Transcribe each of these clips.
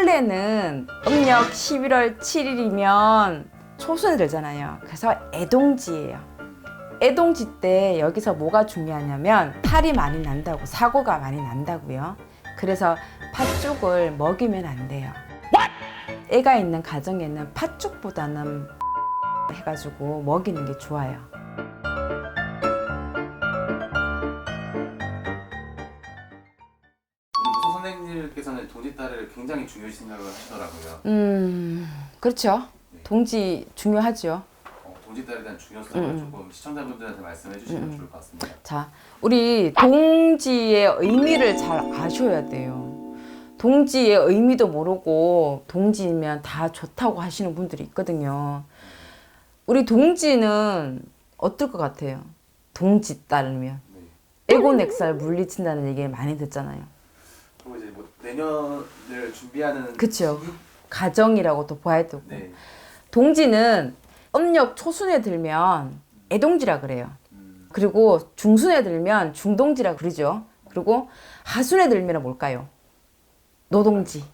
올해는 음력 11월 7일이면 초순이 되잖아요. 그래서 애동지예요. 애동지 때 여기서 뭐가 중요하냐면 탈이 많이 난다고 사고가 많이 난다고요. 그래서 팥죽을 먹이면 안 돼요. 애가 있는 가정에는 팥죽보다는 해가지고 먹이는 게 좋아요. 동짓달을 굉장히 중요시 생각을 하시더라고요. 음, 그렇죠. 동지 중요하죠. 어, 동짓달에 대한 중요성을 음, 조금 시청자분들한테 말씀해 주시면 음, 음. 좋을 것 같습니다. 자, 우리 동지의 의미를 잘 아셔야 돼요. 동지의 의미도 모르고 동지면 다 좋다고 하시는 분들이 있거든요. 우리 동지는 어떨 것 같아요? 동지 따르면 네. 에고넥살 물리친다는 얘기를 많이 듣잖아요. 내년을 준비하는 그쵸. 시기? 가정이라고 또 봐야 되고. 네. 동지는 음력 초순에 들면 애동지라 그래요. 음, 그리고 중순에 들면 중동지라 그러죠. 그리고 하순에 들면 뭘까요? 노동지.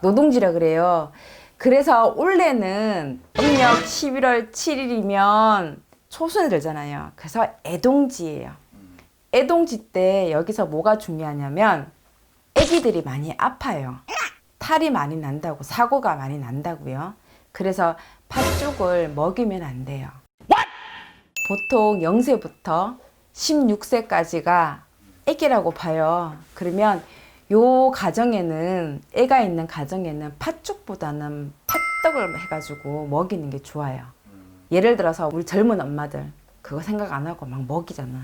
노동지라 그래요. 그래서 올해는 음력 11월 7일이면 초순에 들잖아요. 그래서 애동지예요. 음, 애동지 때 여기서 뭐가 중요하냐면 애기들이 많이 아파요. 탈이 많이 난다고 사고가 많이 난다고요. 그래서 팥죽을 먹이면 안 돼요. 보통 0세부터 16세까지가 애기라고 봐요. 그러면 요 가정에는 애가 있는 가정에는 팥죽보다는 팥떡을 해가지고 먹이는 게 좋아요. 음, 예를 들어서 우리 젊은 엄마들 그거 생각 안 하고 막 먹이잖아.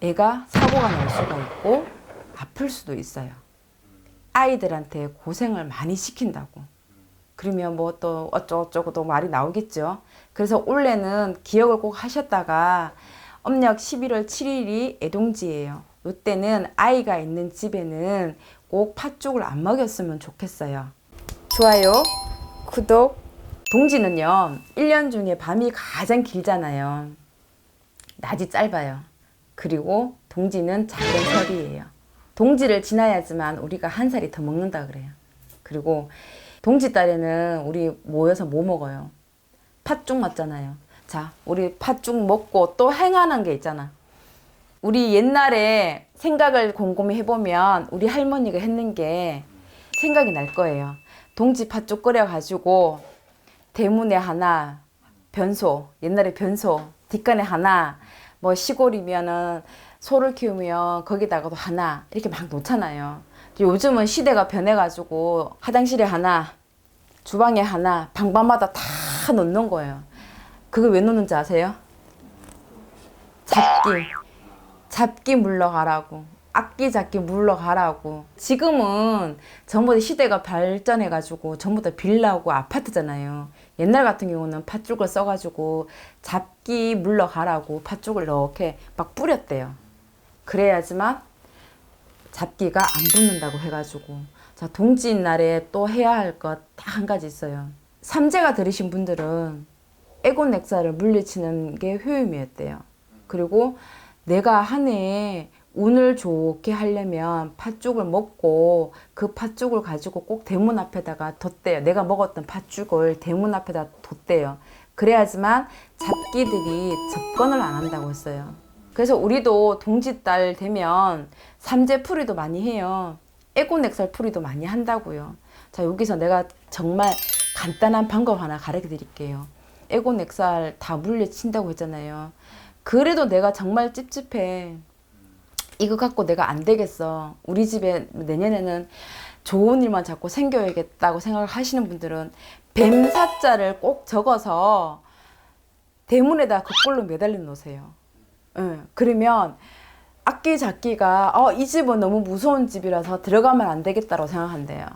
애가 사고가 날 수가 있고 아플 수도 있어요. 아이들한테 고생을 많이 시킨다고. 그러면 뭐 또 어쩌고저쩌고 또 말이 나오겠죠. 그래서 올해는 기억을 꼭 하셨다가 음력 11월 7일이 애동지예요. 이때는 아이가 있는 집에는 꼭 팥죽을 안 먹였으면 좋겠어요. 좋아요, 구독, 동지는요, 1년 중에 밤이 가장 길잖아요. 낮이 짧아요. 그리고 동지는 작은 설이에요. 동지를 지나야지만 우리가 한 살이 더 먹는다 그래요. 그리고 동지 달에는 우리 모여서 뭐 먹어요? 팥죽 먹잖아요. 자, 우리 팥죽 먹고 또 행하는 게 있잖아. 우리 옛날에 생각을 곰곰이 해보면 우리 할머니가 했는 게 생각이 날 거예요. 동지 팥죽 끓여가지고 대문에 하나, 변소, 옛날에 변소, 뒷간에 하나, 뭐 시골이면은 소를 키우면 거기다가도 하나, 이렇게 막 놓잖아요. 요즘은 시대가 변해가지고 화장실에 하나, 주방에 하나, 방방마다 다 놓는 거예요. 그거 왜 놓는지 아세요? 잡기. 잡기 물러가라고. 악기 잡기 물러가라고. 지금은 전부 다 시대가 발전해가지고 전부 다 빌라고 아파트잖아요. 옛날 같은 경우는 팥죽을 써가지고 잡기 물러가라고 팥죽을 이렇게 막 뿌렸대요. 그래야지만 잡기가 안 붙는다고 해가지고. 자, 동지인 날에 또 해야 할 것 딱 한 가지 있어요. 삼재가 들으신 분들은 에고넥사를 물리치는 게 효임이었대요. 그리고 내가 한 해에 운을 좋게 하려면 팥죽을 먹고 그 팥죽을 가지고 꼭 대문 앞에다가 뒀대요. 내가 먹었던 팥죽을 대문 앞에다 뒀대요. 그래야지만 잡기들이 접근을 안 한다고 했어요. 그래서 우리도 동짓달 되면 삼재 풀이도 많이 해요. 에고넥살 풀이도 많이 한다고요. 자, 여기서 내가 정말 간단한 방법 하나 가르쳐 드릴게요. 에고넥살 다 물려친다고 했잖아요. 그래도 내가 정말 찝찝해. 이거 갖고 내가 안 되겠어. 우리 집에 내년에는 좋은 일만 자꾸 생겨야겠다고 생각을 하시는 분들은 뱀사자를 꼭 적어서 대문에다 그꼴로 매달려 놓으세요. 예, 그러면 악기 잡기가 어, 이 집은 너무 무서운 집이라서 들어가면 안 되겠다고 생각한대요.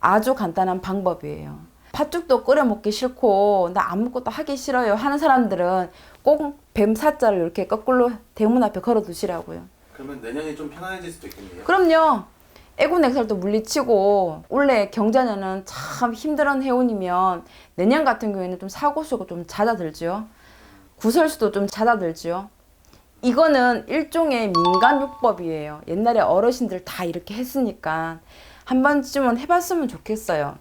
아주 간단한 방법이에요. 팥죽도 끓여 먹기 싫고 나 아무것도 하기 싫어요 하는 사람들은 꼭 뱀사자를 이렇게 거꾸로 대문 앞에 걸어 두시라고요. 그러면 내년이 좀 편안해질 수도 있겠네요. 그럼요. 애고넥살도 물리치고 원래 경자년은 참 힘들은 해운이면 내년 같은 경우에는 좀 사고 수가 좀 잦아들죠. 구설수도 좀 잦아들죠. 이거는 일종의 민간요법이에요. 옛날에 어르신들 다 이렇게 했으니까 한 번쯤은 해봤으면 좋겠어요.